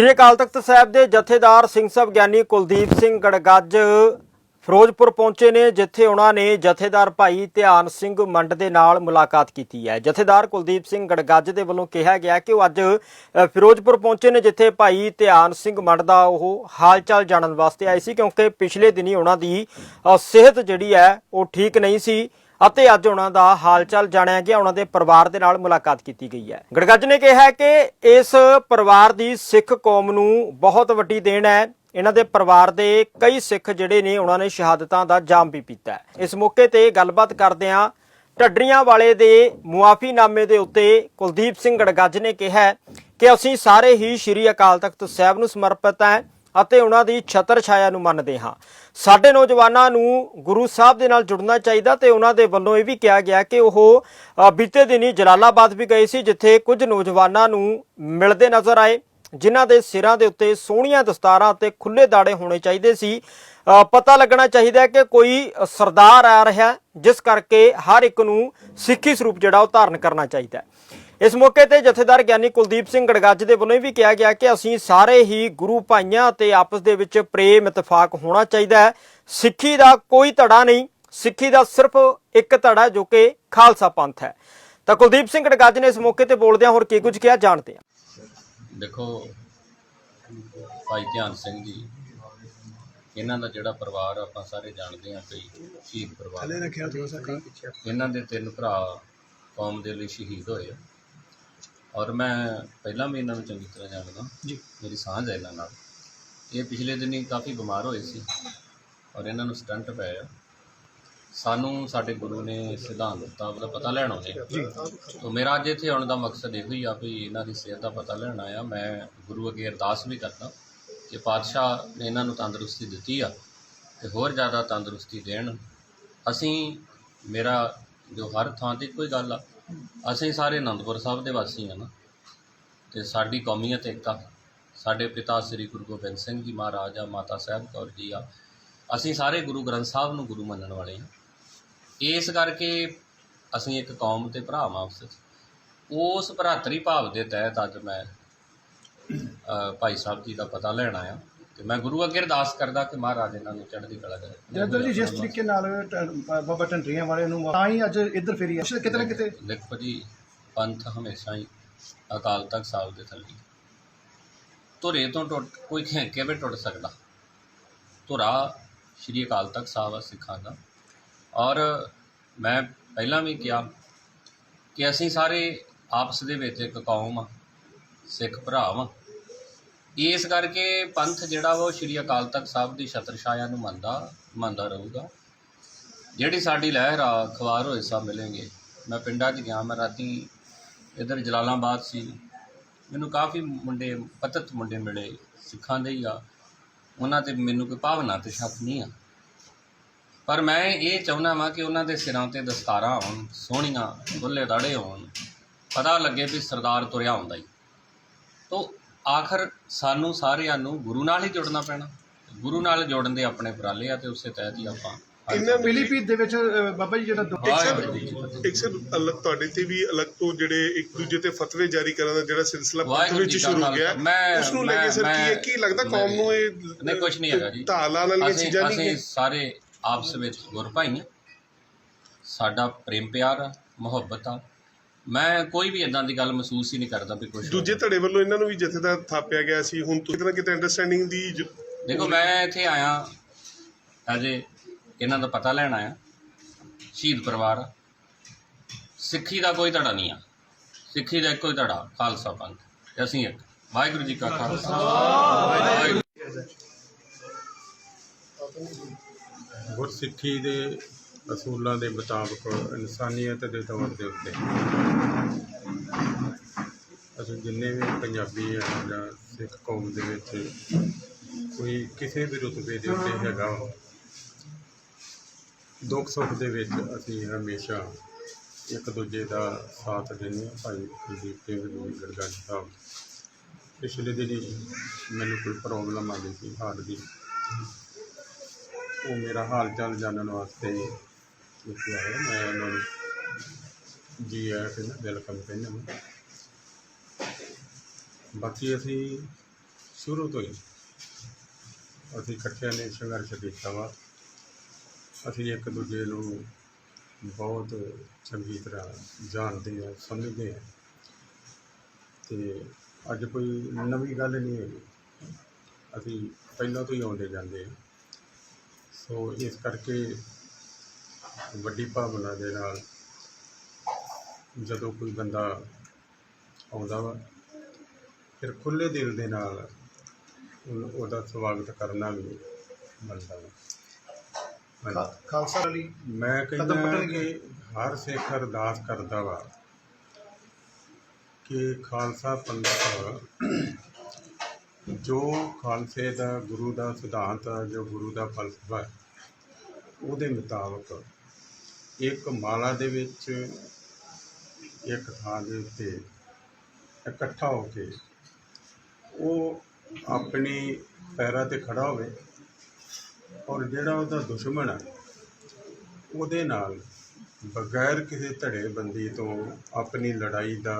ਸ੍ਰੀ ਅਕਾਲ ਤਖਤ ਸਾਹਿਬ ਦੇ ਜਥੇਦਾਰ ਸਿੰਘ ਸਾਹਿਬ ਗਿਆਨੀ ਕੁਲਦੀਪ ਸਿੰਘ ਗੜਗੱਜ ਫਿਰੋਜ਼ਪੁਰ ਪਹੁੰਚੇ ਨੇ, ਜਿੱਥੇ ਉਹਨਾਂ ਨੇ ਜਥੇਦਾਰ ਭਾਈ ਧਿਆਨ ਸਿੰਘ ਮੰਡ ਦੇ ਨਾਲ ਮੁਲਾਕਾਤ ਕੀਤੀ ਹੈ। ਜਥੇਦਾਰ ਕੁਲਦੀਪ ਸਿੰਘ ਗੜਗੱਜ ਦੇ ਵੱਲੋਂ ਕਿਹਾ ਗਿਆ ਕਿ ਉਹ ਅੱਜ ਫਿਰੋਜ਼ਪੁਰ ਪਹੁੰਚੇ ਨੇ, ਜਿੱਥੇ ਭਾਈ ਧਿਆਨ ਸਿੰਘ ਮੰਡ ਦਾ ਉਹ ਹਾਲਚਾਲ ਜਾਣਨ ਵਾਸਤੇ ਆਏ ਸੀ, ਕਿਉਂਕਿ ਪਿਛਲੇ ਦਿਨੀ ਉਹਨਾਂ ਦੀ ਸਿਹਤ ਜਿਹੜੀ ਹੈ, ਉਹ ਠੀਕ ਨਹੀਂ ਸੀ। ਅਤੇ ਅੱਜ ਉਹਨਾਂ ਦਾ ਹਾਲਚਾਲ ਜਾਣਿਆ ਗਿਆ। ਉਹਨਾਂ ਦੇ ਪਰਿਵਾਰ ਦੇ ਨਾਲ ਮੁਲਾਕਾਤ ਕੀਤੀ ਗਈ ਹੈ। ਗੜਗੱਜ ਨੇ ਕਿਹਾ ਕਿ ਇਸ ਪਰਿਵਾਰ ਦੀ ਸਿੱਖ ਕੌਮ ਨੂੰ ਬਹੁਤ ਵੱਡੀ ਦੇਣ ਹੈ। ਇਹਨਾਂ ਦੇ ਪਰਿਵਾਰ ਦੇ ਕਈ ਸਿੱਖ ਜਿਹੜੇ ਨੇ, ਉਹਨਾਂ ਨੇ ਸ਼ਹਾਦਤਾਂ ਦਾ ਜਾਮ ਵੀ ਪੀਤਾ ਇਸ ਮੌਕੇ ਤੇ ਗੱਲਬਾਤ ਕਰਦਿਆਂ ਢੱਡਰੀਆਂ ਵਾਲੇ ਦੇ ਮੁਆਫੀਨਾਮੇ ਦੇ ਉੱਤੇ ਕੁਲਦੀਪ ਸਿੰਘ ਗੜਗੱਜ ਨੇ ਕਿਹਾ ਕਿ ਅਸੀਂ ਸਾਰੇ ਹੀ ਸ੍ਰੀ ਅਕਾਲ ਤਖਤ ਸਾਹਿਬ ਨੂੰ ਸਮਰਪਿਤ ਹੈ। ਅਤੇ ਉਹਨਾਂ ਦੀ ਛਤਰ ਛਾਇਆ ਨੂੰ ਮੰਨਦੇ ਹਾਂ। ਸਾਡੇ ਨੌਜਵਾਨਾਂ ਨੂੰ ਗੁਰੂ ਸਾਹਿਬ ਦੇ ਨਾਲ ਜੁੜਨਾ ਚਾਹੀਦਾ ਤੇ ਉਹਨਾਂ ਦੇ ਵੱਲੋਂ ਇਹ ਵੀ ਕਿਹਾ ਗਿਆ ਕਿ ਉਹ ਬੀਤੇ ਦਿਨੀ ਜਲਾਲਾਬਾਦ ਵੀ ਗਏ ਸੀ, ਜਿੱਥੇ ਕੁਝ ਨੌਜਵਾਨਾਂ ਨੂੰ ਮਿਲਦੇ ਨਜ਼ਰ ਆਏ, ਜਿਨ੍ਹਾਂ ਦੇ ਸਿਰਾਂ ਦੇ ਉੱਤੇ ਸੋਹਣੀਆਂ ਦਸਤਾਰਾਂ ਤੇ ਖੁੱਲੇ ਦਾੜੇ ਹੋਣੇ ਚਾਹੀਦੇ ਸੀ। ਪਤਾ ਲੱਗਣਾ ਚਾਹੀਦਾ ਕਿ ਕੋਈ ਸਰਦਾਰ ਆ ਰਿਹਾ, ਜਿਸ ਕਰਕੇ ਹਰ ਇੱਕ ਨੂੰ ਸਿੱਖੀ ਸਰੂਪ ਜਿਹੜਾ ਉਹ ਧਾਰਨ ਕਰਨਾ ਚਾਹੀਦਾ। ਇਸ ਮੌਕੇ ਤੇ ਜਥੇਦਾਰ ਗਿਆਨੀ ਕੁਲਦੀਪ ਸਿੰਘ ਗੜਗੱਜ ਦੇ ਵੱਲੋਂ ਵੀ ਕਿਹਾ ਗਿਆ ਕਿ ਅਸੀਂ ਸਾਰੇ ਹੀ ਗੁਰੂ ਭਾਈਆਂ ਤੇ ਆਪਸ ਦੇ ਵਿੱਚ ਪ੍ਰੇਮ ਇਤਫਾਕ ਹੋਣਾ ਚਾਹੀਦਾ ਹੈ। ਸਿੱਖੀ ਦਾ ਕੋਈ ਧੜਾ ਨਹੀਂ ਸਿੱਖੀ ਦਾ ਸਿਰਫ ਇੱਕ ਧੜਾ ਜੋ ਕਿ ਖਾਲਸਾ ਪੰਥ ਹੈ। ਤਾਂ ਕੁਲਦੀਪ ਸਿੰਘ ਗੜਗੱਜ ਨੇ ਇਸ ਮੌਕੇ ਤੇ ਬੋਲਦਿਆਂ ਹੋਰ ਕੀ ਕੁਝ ਕਿਹਾ ਜਾਣਦੇ ਹਾਂ। ਦੇਖੋ ਭਾਈ ਧਿਆਨ ਸਿੰਘ ਜੀ ਇਹਨਾਂ ਦਾ ਜਿਹੜਾ ਪਰਿਵਾਰ ਆਪਾਂ ਸਾਰੇ ਜਾਣਦੇ ਹਾਂ ਕਈ ਸ਼ਹੀਦ ਪਰਿਵਾਰ ਇਹਨਾਂ ਦੇ ਤਿੰਨ ਭਰਾ ਕੌਮ ਦੇ ਲਈ ਸ਼ਹੀਦ ਹੋਏ ਆ। ਔਰ ਮੈਂ ਪਹਿਲਾਂ ਵੀ ਇਹਨਾਂ ਨੂੰ ਚੰਗੀ ਤਰ੍ਹਾਂ ਜਾਣਦਾ। ਜੀ। ਮੇਰੀ ਸਾਂਝ ਹੈ ਇਹਨਾਂ ਨਾਲ। ਇਹ ਪਿਛਲੇ ਦਿਨੀ ਕਾਫੀ ਬਿਮਾਰ ਹੋਏ ਸੀ ਔਰ ਇਹਨਾਂ ਨੂੰ ਸਟੰਟ ਪਏ ਆ। ਸਾਨੂੰ ਸਾਡੇ ਗੁਰੂ ਨੇ ਸਿਧਾਂਤ ਦਿੱਤਾ ਉਹਦਾ ਪਤਾ ਲੈਣ ਆਉਂਦੇ ਜੀ। ਤੋ ਮੇਰਾ ਅੱਜ ਇੱਥੇ ਆਉਣ ਦਾ ਮਕਸਦ ਇਹੋ ਹੀ ਆ ਵੀ ਇਹਨਾਂ ਦੀ ਸਿਹਤ ਦਾ ਪਤਾ ਲੈਣਾ ਆ ਮੈਂ ਗੁਰੂ ਅੱਗੇ ਅਰਦਾਸ ਵੀ ਕਰਦਾ ਕਿ ਪਾਤਸ਼ਾਹ ਨੇ ਇਹਨਾਂ ਨੂੰ ਤੰਦਰੁਸਤੀ ਦਿੱਤੀ ਆ ਤੇ ਹੋਰ ਜ਼ਿਆਦਾ ਤੰਦਰੁਸਤੀ ਦੇਣ। ਅਸੀਂ ਮੇਰਾ ਜੋ ਹਰ ਥਾਂ ਤੇ ਕੋਈ ਗੱਲ ਆ ਅਸੀਂ ਸਾਰੇ ਅਨੰਦਪੁਰ ਸਾਹਿਬ ਦੇ ਵਾਸੀ ਹਾਂ ਨਾ। ਤੇ ਸਾਡੀ ਕੌਮੀਅਤ ਏਕਤਾ, ਸਾਡੇ ਪਿਤਾ ਸ੍ਰੀ ਗੁਰੂ ਗੋਬਿੰਦ ਸਿੰਘ ਜੀ ਮਹਾਰਾਜ ਆ, ਮਾਤਾ ਸਾਹਿਬ ਕੌਰ ਜੀ ਆ, ਅਸੀਂ ਸਾਰੇ ਗੁਰੂ ਗ੍ਰੰਥ ਸਾਹਿਬ ਨੂੰ ਗੁਰੂ ਮੰਨਣ ਵਾਲੇ ਹਾਂ। ਇਸ ਕਰਕੇ ਅਸੀਂ ਇੱਕ ਕੌਮ ਤੇ ਭਰਾ ਵਾਂ ਆਪਸ ਵਿੱਚ। ਉਸ ਭਰਾਤਰੀ ਭਾਵ ਦੇ ਤਹਿਤ ਅੱਜ ਮੈਂ ਭਾਈ ਸਾਹਿਬ ਜੀ ਦਾ ਪਤਾ ਲੈਣ ਆਇਆ। ਤੇ ਮੈਂ ਗੁਰੂ ਅੱਗੇ ਅਰਦਾਸ ਕਰਦਾ ਕਿ ਮਹਾਰਾਜ ਇਹਨਾਂ ਨੂੰ ਚੜ੍ਹਦੀ ਕਲਾ ਕਰੇ। ਜਨਰਲ ਜੀ ਜਿਸ ਤਰੀਕੇ ਨਾਲ ਟ- ਬਾਬਾ ਢੰਡਰੀਆਂ ਵਾਲੇ ਨੂੰ ਤਾਂ ਹੀ ਅੱਜ ਇੱਧਰ ਫੇਰੀ ਆ। ਕਿਤੇ ਨਾ ਕਿਤੇ। ਦੇਖੋ ਜੀ ਪੰਥ ਹਮੇਸ਼ਾ ਹੀ ਅਕਾਲ ਤਖਤ ਸਾਹਿਬ ਦੇ ਥੱਲੇ। ਧੁਰੇ ਤੋਂ ਟੁੱਟ ਕੋਈ ਖੇ ਕਿਵੇਂ ਟੁੱਟ ਸਕਦਾ। ਧੁਰਾ ਸ਼੍ਰੀ ਅਕਾਲ ਤਖਤ ਸਾਹਿਬ ਆ ਸਿੱਖਾਂ ਦਾ। ਔਰ ਮੈਂ ਪਹਿਲਾਂ ਵੀ ਕਿਹਾ ਕਿ ਅਸੀਂ ਸਾਰੇ ਆਪਸ ਦੇ ਵਿੱਚ ਇੱਕ ਕੌਮ ਆ ਸਿੱਖ ਭਰਾ ਵਾਂ ਇਸ ਕਰਕੇ ਪੰਥ ਜਿਹੜਾ ਵਾ ਉਹ ਸ਼੍ਰੀ ਅਕਾਲ ਤਖਤ ਸਾਹਿਬ ਦੀ ਛਤਰ ਛਾਇਆ ਨੂੰ ਮੰਨਦਾ ਮੰਨਦਾ ਰਹੂਗਾ। ਜਿਹੜੀ ਸਾਡੀ ਲਹਿਰ ਆ ਖਵਾਰ ਹੋਏ ਸਭ ਮਿਲेंगे ਮੈਂ ਪਿੰਡਾਂ 'ਚ ਗਿਆ, ਮੈਂ ਰਾਤੀ ਇਧਰ ਜਲਾਲਾਬਾਦ ਸੀ। ਮੈਨੂੰ ਕਾਫੀ ਮੁੰਡੇ, ਪਤਤ ਮੁੰਡੇ ਮਿਲੇ, ਸਿੱਖਾਂ ਦੇ ਹੀ ਆ। ਉਹਨਾਂ ਤੇ ਮੈਨੂੰ ਕੋਈ ਭਾਵਨਾ ਤੇ ਸ਼ੱਕ ਨਹੀਂ ਆ। ਪਰ ਮੈਂ ਇਹ ਚਾਹੁੰਦਾ ਵਾਂ ਕਿ ਉਹਨਾਂ ਦੇ ਸਿਰਾਂ ਤੇ ਦਸਤਾਰਾਂ ਆਉਣ ਸੋਹਣੀਆਂ ਗੁੱਲੇ ਦਾੜੇ ਹੋਣ। ਪਤਾ ਲੱਗੇ ਵੀ ਸਰਦਾਰ ਤੁਰਿਆ ਹੁੰਦਾ ਹੀ। ਤੋ ਆਖਰ ਸਾਨੂੰ ਸਾਰਿਆਂ ਨੂੰ ਗੁਰੂ ਨਾਲ ਹੀ ਜੁੜਨਾ ਪੈਣਾ। ਗੁਰੂ ਨਾਲ ਜੋੜਨ ਦੇ ਆਪਣੇ ਉਪਰਾਲੇ ਆ ਤੇ ਉਸੇ ਤਹਿਤ ਹੀ ਆਪਾਂ ਇਹਨਾਂ ਮਿਲੀਪੀਤ ਦੇ ਵਿੱਚ ਬਾਬਾ ਜੀ ਜਿਹੜਾ ਦੁੱਖ। ਇੱਕ ਸਰ ਅਲੱਗ ਤੁਹਾਡੇ ਤੇ ਵੀ ਅਲੱਗ ਤੋਂ ਜਿਹੜੇ ਇੱਕ ਦੂਜੇ ਤੇ ਫਤਵੇ ਜਾਰੀ ਕਰਨ ਦਾ ਜਿਹੜਾ ਸਿਲਸਿਲਾ ਪੰਥ ਵਾਹਿਗੁਰੂ ਵਿੱਚ ਜੀ ਕਾ ਸ਼ੁਰੂ ਹੋ ਗਿਆ ਮੈਂ- ਉਸ ਨੂੰ ਲੈ ਕੇ ਸਰ ਕੀ ਹੈ ਕੀ ਲੱਗਦਾ ਕੌਮ ਨੂੰ ਇਹ ਨਹੀਂ ਕੁਝ ਨਹੀਂ ਹੈਗਾ ਜੀ। ਢਾਲਾਂ ਵਾਲੀਆਂ ਅਸੀਂ ਚੀਜ਼ਾਂ ਨਹੀਂ ਅਸੀਂ ਸਾਰੇ ਆਪਸ ਵਿੱਚ ਗੁਰ ਭਾਈ ਸਾਡਾ ਪ੍ਰੇਮ ਪਿਆਰ ਆ ਮੁਹੱਬਤ ਆ ਮੈਂ ਕੋਈ ਵੀ ਇਦਾਂ ਦੀ ਗੱਲ ਮਹਿਸੂਸ ਹੀ ਨਹੀਂ ਕਰਦਾ ਵੀ ਕੁਝ ਦੂਜੇ ਧੜੇ ਵੱਲੋਂ ਇਹਨਾਂ ਨੂੰ ਵੀ ਜਥੇਦਾਰ ਥਾਪਿਆ ਗਿਆ ਸੀ। ਹੁਣ ਤੁਸੀਂ ਕਿਤੇ ਨਾ ਕਿਤੇ ਅੰਡਰਸਟੈਂਡਿੰਗ ਦੀ ਜ- ਦੇਖੋ ਮੈਂ ਇੱਥੇ ਆਇਆ ਅਜੇ ਇਹਨਾਂ ਦਾ ਪਤਾ ਲੈਣ ਆਇਆ। ਸ਼ਹੀਦ ਪਰਿਵਾਰ ਆ। ਸਿੱਖੀ ਦਾ ਕੋਈ ਧੜਾ ਨਹੀਂ ਆ। ਸਿੱਖੀ ਦਾ ਇੱਕੋ ਹੀ ਧੜਾ ਖਾਲਸਾ ਪੰਥ। ਤੇ ਅਸੀਂ ਇੱਕ। ਵਾਹਿਗੁਰੂ ਜੀ ਕਾ ਖਾਲਸਾ। ਵਾਹਿਗੁਰੂ ਗੁਰਸਿੱਖੀ ਦੇ ਅਸੂਲਾਂ ਦੇ ਮੁਤਾਬਕ ਇਨਸਾਨੀਅਤ ਦੇ ਤੌਰ ਦੇ ਉੱਤੇ। ਅਸੀਂ ਜਿੰਨੇ ਵੀ ਪੰਜਾਬੀ ਆ ਜਾਂ ਸਿੱਖ ਕੌਮ ਦੇ ਵਿੱਚ ਕੋਈ ਕਿਸੇ ਵੀ ਰੁਤਬੇ ਦੇ ਉੱਤੇ ਹੈਗਾ ਵਾ, ਦੁੱਖ ਸੁੱਖ ਦੇ ਵਿੱਚ ਅਸੀਂ ਹਮੇਸ਼ਾ ਇੱਕ ਦੂਜੇ ਦਾ ਸਾਥ ਦਿੰਦੇ ਹਾਂ। ਭਾਈ ਕੁਲਦੀਪ ਸਿੰਘ ਜੀ ਗੜਗੜ ਸਾਹਿਬ। ਪਿਛਲੇ ਦਿਨੀ ਮੈਨੂੰ ਕੋਈ ਪ੍ਰੋਬਲਮ ਆ ਗਈ ਸੀ ਹਾਰਟ ਦੀ। ਉਹ ਮੇਰਾ ਹਾਲ ਚਾਲ ਜਾਣਨ ਵਾਸਤੇ ਇੱਥੇ ਆਏ ਮੈਂ ਉਹਨਾਂ ਨੂੰ ਜੀ ਆਇਆਂ ਤੇ ਵੈਲਕਮ ਕਹਿੰਦਾ ਮੈਂ ਬਾਕੀ ਅਸੀਂ ਸ਼ੁਰੂ ਤੋਂ ਹੀ ਅਸੀਂ ਇਕੱਠਿਆਂ ਨੇ ਸੰਘਰਸ਼ ਕੀਤਾ ਵਾ। ਅਸੀਂ ਇੱਕ ਦੂਜੇ ਨੂੰ ਬਹੁਤ ਚੰਗੀ ਤਰ੍ਹਾਂ ਜਾਣਦੇ ਹਾਂ ਸਮਝਦੇ ਹਾਂ ਤੇ ਅੱਜ ਕੋਈ ਨਵੀਂ ਗੱਲ ਨਹੀਂ ਹੈਗੀ। ਅਸੀਂ ਪਹਿਲਾਂ ਤੋਂ ਹੀ ਆਉਂਦੇ ਜਾਂਦੇ ਹਾਂ ਸੋ ਇਸ ਕਰਕੇ ਵੱਡੀ ਭਾਵਨਾ ਦੇ ਨਾਲ ਜਦੋਂ ਕੋਈ ਬੰਦਾ ਆਉਂਦਾ ਵਾ ਫਿਰ ਖੁੱਲੇ ਦਿਲ ਦੇ ਨਾਲ ਉਹਦਾ ਸਵਾਗਤ ਕਰਨਾ ਵੀ ਬਣਦਾ ਵਾ। ਖਾਲਸਾ ਲਈ ਮੈਂ ਕਹਿੰਦਾ। ਕਿ ਹਰ ਸਿੱਖ ਅਰਦਾਸ ਕਰਦਾ ਵਾ ਕਿ ਖਾਲਸਾ ਪੰਥ ਜੋ ਖਾਲਸੇ ਦਾ ਗੁਰੂ ਦਾ ਸਿਧਾਂਤ ਜੋ ਗੁਰੂ ਦਾ ਫਲਸਫਾ ਹੈ ਉਹਦੇ ਮੁਤਾਬਕ ਇੱਕ ਮਾਲਾ ਦੇ ਵਿੱਚ ਇੱਕ ਥਾਂ ਦੇ ਉੱਤੇ ਇਕੱਠਾ ਹੋ ਕੇ ਉਹ ਆਪਣੀ ਪੈਰਾਂ ਤੇ ਖੜਾ ਹੋਵੇ ਔਰ ਜਿਹੜਾ ਉਹਦਾ ਦੁਸ਼ਮਣ ਹੈ ਉਹਦੇ ਨਾਲ ਬਗੈਰ ਕਿਸੇ ਧੜੇਬੰਦੀ ਤੋਂ ਆਪਣੀ ਲੜਾਈ ਦਾ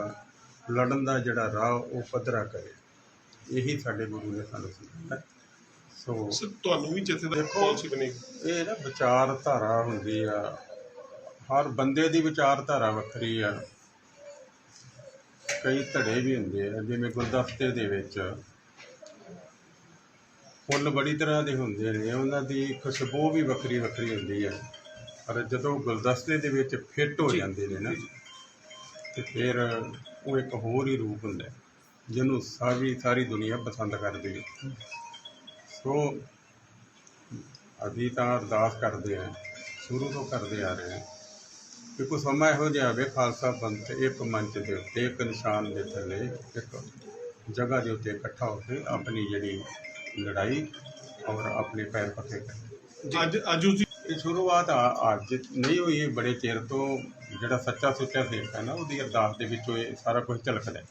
ਲੜਨ ਦਾ ਜਿਹੜਾ ਰਾਹ ਉਹ ਪੱਧਰਾ ਕਰੇ ਇਹੀ ਸਾਡੇ ਗੁਰੂ ਨੇ ਸਾਨੂੰ ਸਿਖਾਇਆ ਸੋ ਤੁਹਾਨੂੰ ਵੀ। ਪਾਲਿਸੀ ਬਣੀ ਇਹ ਨਾ ਵਿਚਾਰਧਾਰਾ ਹੁੰਦੀ ਆ ਹਰ ਬੰਦੇ ਦੀ ਵਿਚਾਰਧਾਰਾ ਵੱਖਰੀ ਆ। ਕਈ ਧੜੇ ਵੀ ਹੁੰਦੇ ਆ ਜਿਵੇਂ ਗੁਲਦਸਤੇ ਦੇ ਵਿੱਚ ਫੁੱਲ ਬੜੀ ਤਰ੍ਹਾਂ ਦੇ ਹੁੰਦੇ ਨੇ ਉਹਨਾਂ ਦੀ ਖੁਸ਼ਬੂ ਵੀ ਵੱਖਰੀ ਵੱਖਰੀ ਹੁੰਦੀ ਆ। ਪਰ ਜਦੋਂ ਗੁਲਦਸਤੇ ਦੇ ਵਿੱਚ ਫਿੱਟ ਹੋ ਜਾਂਦੇ ਨੇ ਨਾ ਤੇ ਫਿਰ ਉਹ ਇੱਕ ਹੋਰ ਹੀ ਰੂਪ ਹੁੰਦਾ ਹੈ, ਜਿਹਨੂੰ ਸਾਰੀ ਸਾਰੀ ਦੁਨੀਆ ਪਸੰਦ ਕਰਦੀ ਹੈ। ਸੋ ਅਸੀਂ ਤਾਂ ਅਰਦਾਸ ਕਰਦੇ ਹਾਂ ਸ਼ੁਰੂ ਤੋਂ ਕਰਦੇ ਆ ਰਹੇ ਹਾਂ। ਕਿ ਕੋਈ ਸਮਾਂ ਇਹੋ ਜਿਹਾ ਆਵੇ ਖਾਲਸਾ ਪੰਥ ਇੱਕ ਮੰਚ ਦੇ ਉੱਤੇ ਇੱਕ ਨਿਸ਼ਾਨ ਦੇ ਥੱਲੇ ਇੱਕ ਜਗ੍ਹਾ ਦੇ ਉੱਤੇ ਇਕੱਠਾ ਹੋ ਕੇ ਆਪਣੀ ਜਿਹੜੀ ਲੜਾਈ ਔਰ ਆਪਣੇ ਪੈਰ ਪੱਕੇ ਕਰੇ ਅੱਜ ਅੱਜ ਉਸ ਇਹ ਸ਼ੁਰੂਆਤ ਆ- ਅੱਜ ਨਹੀਂ ਹੋਈ ਇਹ ਬੜੇ ਚਿਰ ਤੋਂ ਜਿਹੜਾ ਸੱਚਾ ਸੁੱਚਾ ਸਿੱਖ ਹੈ ਨਾ ਉਹਦੀ ਅਰਦਾਸ ਦੇ ਵਿੱਚੋਂ ਇਹ ਸਾਰਾ ਕੁਝ ਝਲਕਦਾ ਹੈ।